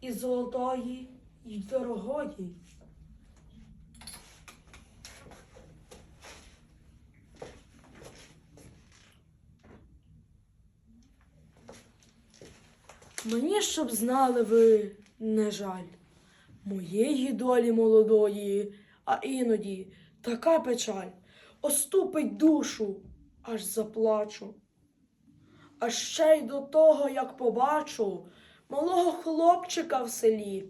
і золотої, і дорогої. Мені щоб знали ви, не жаль, моєї долі молодої, а іноді така печаль оступить душу, аж заплачу. А ще й до того, як побачу малого хлопчика в селі,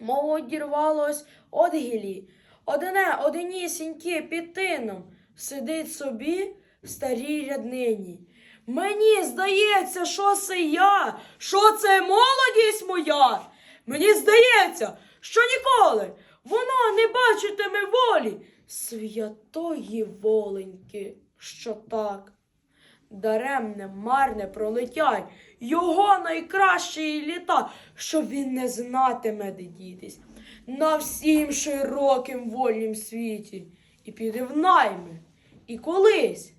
мов одірвалось од гілі, одне одинісіньке під тином сидить собі в старій ряднині. Мені здається, що це я, що це молодість моя. Мені здається, що ніколи воно не бачитиме волі святої воленьки, що так. Даремне, марне пролетять. Його найкращі літа, щоб він не знатиме, де дітись. На всім широким вольнім світі, і піде в найми, і колись,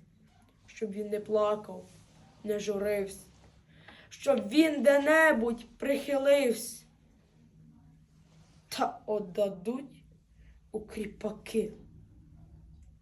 щоб він не плакав, не журився, щоб він де-небудь прихилився, та отдадуть у кріпаки.